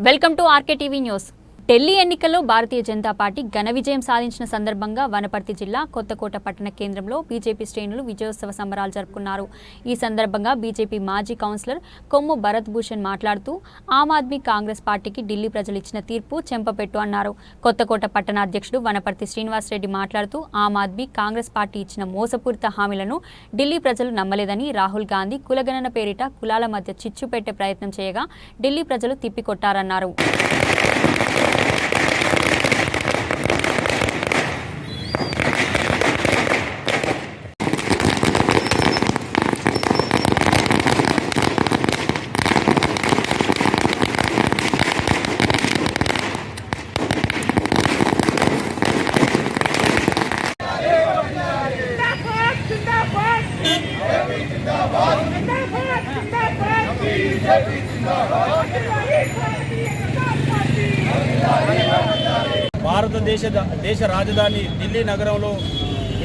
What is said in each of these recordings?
welcome to RK TV news Delhi ఎన్నికల్లో Bharatiya Janata party ఘన విజయం సాధించిన సందర్భంగా వనపర్తి జిల్లా కొత్తకోట పట్టణ కేంద్రంలో బీజేపీ శ్రేణులు విజయోత్సవ సంబరాలు జరుపుకున్నారు. ఈ సందర్భంగా బీజేపీ మాజీ కౌన్సిలర్ కొమ్ము భరత్ భూషణ్ మాట్లాడుతూ ఆమ్ ఆద్మీ కాంగ్రెస్ పార్టీకి ఢిల్లీ ప్రజలు ఇచ్చిన తీర్పు చెంపపెట్టు అన్నారు. కొత్తకోట పట్టణ అధ్యక్షుడు వనపర్తి శ్రీనివాసరెడ్డి మాట్లాడుతూ ఆమ్ ఆద్మీ కాంగ్రెస్ పార్టీ ఇచ్చిన మోసపూరిత హామీలను ఢిల్లీ ప్రజలు నమ్మలేదని రాహుల్ గాంధీ కులగణన పేరిట కులాల మధ్య చిచ్చు పెట్టే ప్రయత్నం చేయగా ఢిల్లీ ప్రజలు తిప్పికొట్టారన్నారు. భారతదేశ దేశ రాజధాని ఢిల్లీ నగరంలో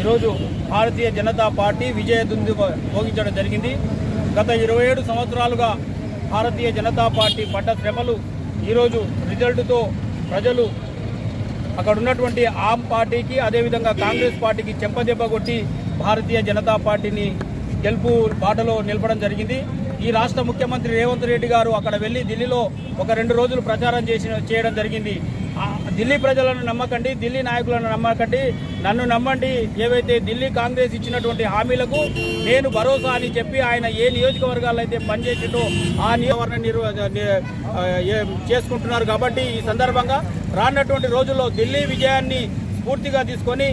ఈరోజు భారతీయ జనతా పార్టీ విజయదుంది భోగించడం జరిగింది. గత ఇరవై ఏడు సంవత్సరాలుగా భారతీయ జనతా పార్టీ పడ్డ శ్రమలు ఈరోజు రిజల్ట్తో ప్రజలు అక్కడ ఉన్నటువంటి ఆమ్ పార్టీకి అదేవిధంగా కాంగ్రెస్ పార్టీకి చెంపదెబ్బ కొట్టి భారతీయ జనతా పార్టీని గెలుపు బాటలో నిలపడం జరిగింది. ఈ రాష్ట్ర ముఖ్యమంత్రి రేవంత్ రెడ్డి గారు అక్కడ వెళ్ళి ఢిల్లీలో ఒక రెండు రోజులు ప్రచారం చేసిన చేయడం జరిగింది. ఢిల్లీ ప్రజలను నమ్మకండి ఢిల్లీ నాయకులను నమ్మకండి. నన్ను నమ్మండి ఏవైతే ఢిల్లీ కాంగ్రెస్ ఇచ్చినటువంటి హామీలకు నేను భరోసా అని చెప్పి ఆయన ఏ నియోజకవర్గాల్లో అయితే పనిచేసిండో ఆ నియోజకవర్గ నిర్వ చేసుకుంటున్నారు కాబట్టి ఈ సందర్భంగా రానున్నటువంటి రోజుల్లో ఢిల్లీ విజయాన్ని స్ఫూర్తిగా తీసుకొని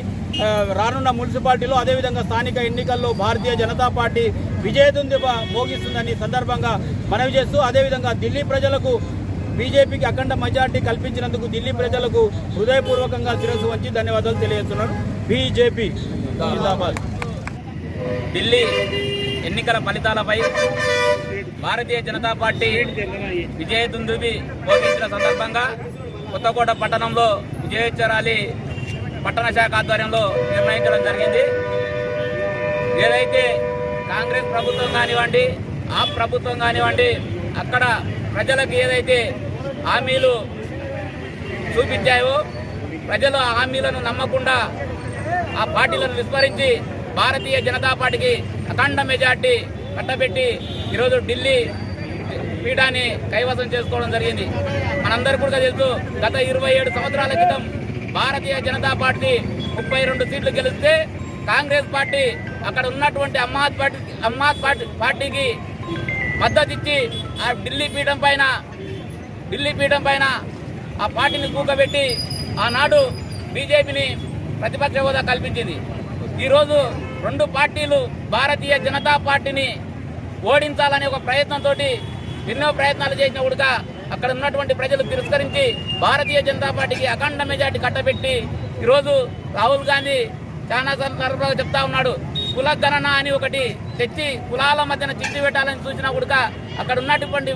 రానున్న మున్సిపాలిటీలో అదేవిధంగా స్థానిక ఎన్నికల్లో భారతీయ జనతా పార్టీ విజయదుంది మోగిస్తుందని సందర్భంగా మనవి చేస్తూ అదేవిధంగా ఢిల్లీ ప్రజలకు బీజేపీకి అఖండ మెజార్టీ కల్పించినందుకు ఢిల్లీ ప్రజలకు హృదయపూర్వకంగా శిరస్సు వంచి ధన్యవాదాలు తెలియజేస్తున్నాను. బీజేపీ జిందాబాద్. ఢిల్లీ ఎన్నికల ఫలితాలపై భారతీయ జనతా పార్టీ విజయదుందుబి మోగించిన సందర్భంగా కొత్తకోట పట్టణంలో విజయోత్సవ పట్టణ శాఖ ఆధ్వర్యంలో నిర్ణయించడం జరిగింది. ఏదైతే కాంగ్రెస్ ప్రభుత్వం కానివ్వండి ఆ ప్రభుత్వం కానివ్వండి అక్కడ ప్రజలకు ఏదైతే హామీలు చూపించాయో ప్రజలు ఆ హామీలను నమ్మకుండా ఆ పార్టీలను విస్మరించి భారతీయ జనతా పార్టీకి అఖండ మెజార్టీ కట్టబెట్టి ఈరోజు ఢిల్లీ పీఠాన్ని కైవసం చేసుకోవడం జరిగింది. మనందరూ కూడా తెలుసు గత ఇరవై ఏడు సంవత్సరాల క్రితం భారతీయ జనతా పార్టీ ముప్పై రెండు సీట్లు గెలిస్తే కాంగ్రెస్ పార్టీ అక్కడ ఉన్నటువంటి అమ్మాద్ పార్టీ అమ్మాద్ పార్టీ పార్టీకి మద్దతు ఇచ్చి ఆ ఢిల్లీ పీఠం పైన ఢిల్లీ పీఠం పైన ఆ పార్టీని కూకబెట్టి ఆనాడు బీజేపీని ప్రతిపక్ష హోదా కల్పించింది. ఈరోజు రెండు పార్టీలు భారతీయ జనతా పార్టీని ఓడించాలనే ఒక ప్రయత్నంతో ఎన్నో ప్రయత్నాలు చేసిన ఉడక అక్కడ ఉన్నటువంటి ప్రజలు తిరస్కరించి భారతీయ జనతా పార్టీకి అఖండ మెజార్టీ కట్టబెట్టి ఈరోజు రాహుల్ గాంధీ చాలా సందర్భాలు చెప్తా ఉన్నాడు. కుల గణన అని ఒకటి తెచ్చి కులాల మధ్యన చిట్టి పెట్టాలని చూసినా ఉడక అక్కడ ఉన్నటువంటి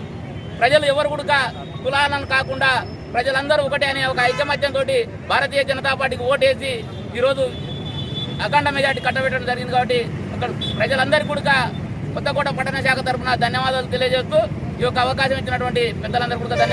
ప్రజలు ఎవరు కూడా కులాలను కాకుండా ప్రజలందరూ ఒకటే అనే ఒక ఐకమత్యంతో భారతీయ జనతా పార్టీకి ఓటేసి ఈరోజు అఖండ మెజార్టీ కట్టబెట్టడం జరిగింది కాబట్టి అక్కడ ప్రజలందరికీ కూడా కొత్తకోట పట్టణ శాఖ తరఫున ధన్యవాదాలు తెలియజేస్తూ ఈ యొక్క అవకాశం ఇచ్చినటువంటి పెద్దలందరూ కూడా ధన్యవాదాలు.